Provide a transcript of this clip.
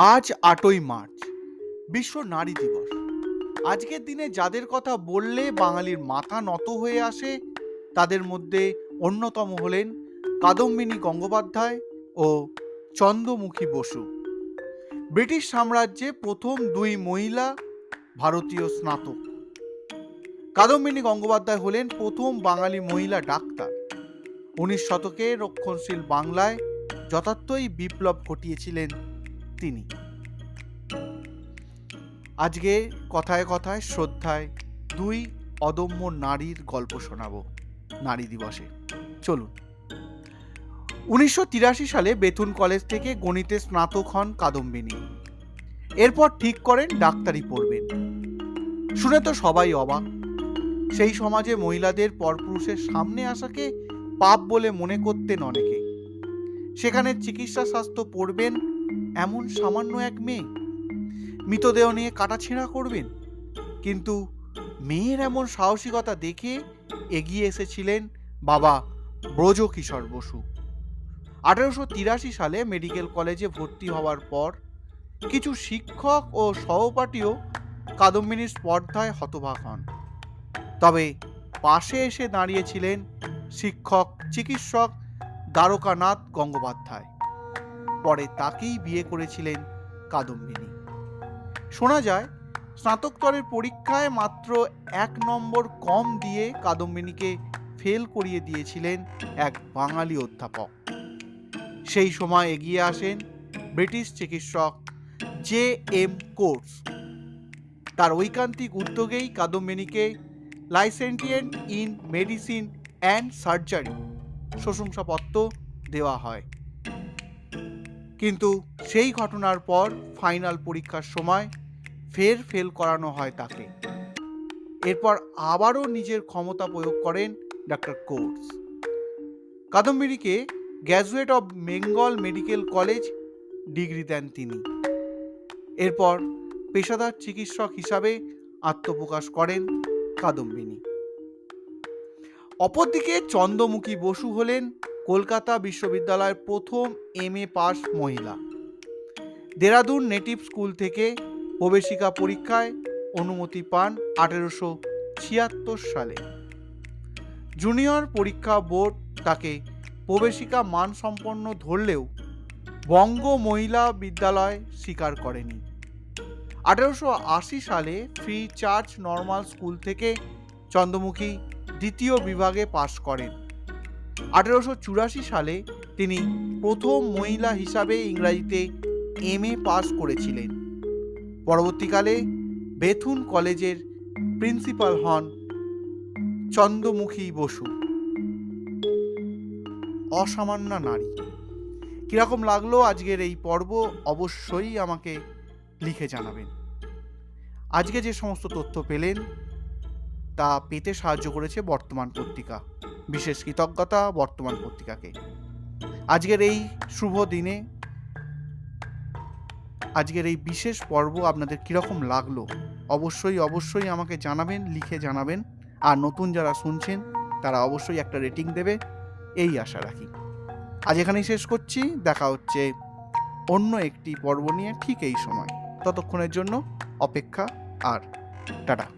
আজ আটই মার্চ, বিশ্ব নারী দিবস। আজকের দিনে যাদের কথা বললে বাঙালির মাথা নত হয়ে আসে, তাদের মধ্যে অন্যতম হলেন কাদম্বিনী গঙ্গোপাধ্যায় ও চন্দ্রমুখী বসু। ব্রিটিশ সাম্রাজ্যে প্রথম দুই মহিলা ভারতীয় স্নাতক। কাদম্বিনী গঙ্গোপাধ্যায় হলেন প্রথম বাঙালি মহিলা ডাক্তার। উনিশ শতকে রক্ষণশীল বাংলায় যথার্থই বিপ্লব ঘটিয়েছিলেন তিনি। আজকে কথায় কথায়, শ্রদ্ধায় দুই অদম্য নারীর গল্প শোনাবো নারী দিবসে। চলুন। উনিশশো তিরাশি সালে বেথুন কলেজ থেকে গণিতে স্নাতক হন কাদম্বিনী। এরপর ঠিক করেন ডাক্তারি পড়বেন। শুনে তো সবাই অবাক। সেই সমাজে মহিলাদের পরপুরুষের সামনে আসাকে পাপ বলে মনে করতেন অনেকে। সেখানে চিকিৎসা স্বাস্থ্য পড়বেন এমন সামান্য এক মেয়ে। মৃতদেহ নিয়ে কাটাছেঁড়া করবেন। কিন্তু মেয়ের এমন সাহসিকতা দেখে এগিয়ে এসেছিলেন বাবা ব্রজকিশোর বসু। আঠারোশো তিরাশি সালে মেডিকেল কলেজে ভর্তি হওয়ার পর কিছু শিক্ষক ও সহপাঠীও কাদম্বিনীর স্পর্ধায় হতবাক হন। তবে পাশে এসে দাঁড়িয়েছিলেন শিক্ষক, চিকিৎসক দ্বারকানাথ গঙ্গোপাধ্যায়। পরে তাকেই বিয়ে করেছিলেন কাদম্বিনী। শোনা যায় স্নাতকতরের পরীক্ষায় মাত্র এক নম্বর কম দিয়ে কাদম্বিনীকে ফেল করিয়ে দিয়েছিলেন এক বাঙালি অধ্যাপক। সেই সময় এগিয়ে আসেন ব্রিটিশ চিকিৎসক জে এম কোর্স। তার ঐকান্তিক উদ্যোগেই কাদম্বিনীকে licentiate in medicine and surgery প্রশংসাপত্র দেওয়া হয়। কিন্তু সেই ঘটনার পর ফাইনাল পরীক্ষার সময় ফের ফেল করানো হয় তাকে। এরপর আবারও নিজের ক্ষমতা প্রয়োগ করেন doctor course. কাদম্বিনীকে graduate of Bengal medical college degree দেন তিনি। এরপর পেশাদার চিকিৎসক হিসাবে আত্মপ্রকাশ করেন কাদম্বিনী। অপরদিকে চন্দ্রমুখী বসু হলেন কলকাতা বিশ্ববিদ্যালয়ের প্রথম এম এ পাস মহিলা। দেরাদুন নেটিভ স্কুল থেকে প্রবেশিকা পরীক্ষায় অনুমতি পান আঠেরোশো ছিয়াত্তর সালে। জুনিয়র পরীক্ষা বোর্ড তাকে প্রবেশিকা মানসম্পন্ন ধরলেও বঙ্গ মহিলা বিদ্যালয় স্বীকার করেনি। আঠেরোশো আশি সালে ফ্রি চার্চ নর্মাল স্কুল থেকে চন্দ্রমুখী দ্বিতীয় বিভাগে পাশ করেন। আঠেরোশো চুরাশি সালে তিনি প্রথম মহিলা হিসাবে ইংরাজিতে এম এ পাস করেছিলেন। পরবর্তীকালে বেথুন কলেজের প্রিন্সিপাল হন চন্দ্রমুখী বসু। অসামান্য নারী। কীরকম লাগল আজকের এই পর্ব অবশ্যই আমাকে লিখে জানাবেন। আজকে যে সমস্ত তথ্য পেলেন, তা পেতে সাহায্য করেছে বর্তমান পত্রিকা। বিশেষ কৃতজ্ঞতা বর্তমান পত্রিকাকে। আজকের এই শুভ দিনে, আজকের এই বিশেষ পর্ব আপনাদের কীরকম লাগল, অবশ্যই অবশ্যই আমাকে জানাবেন, লিখে জানাবেন। আর নতুন যারা শুনছেন, তারা অবশ্যই একটা রেটিং দেবে, এই আশা রাখি। আজ এখানেই শেষ করছি, দেখা হচ্ছে অন্য একটি পর্ব নিয়ে ঠিক এই সময়। ততক্ষণের জন্য অপেক্ষা আর টাটা।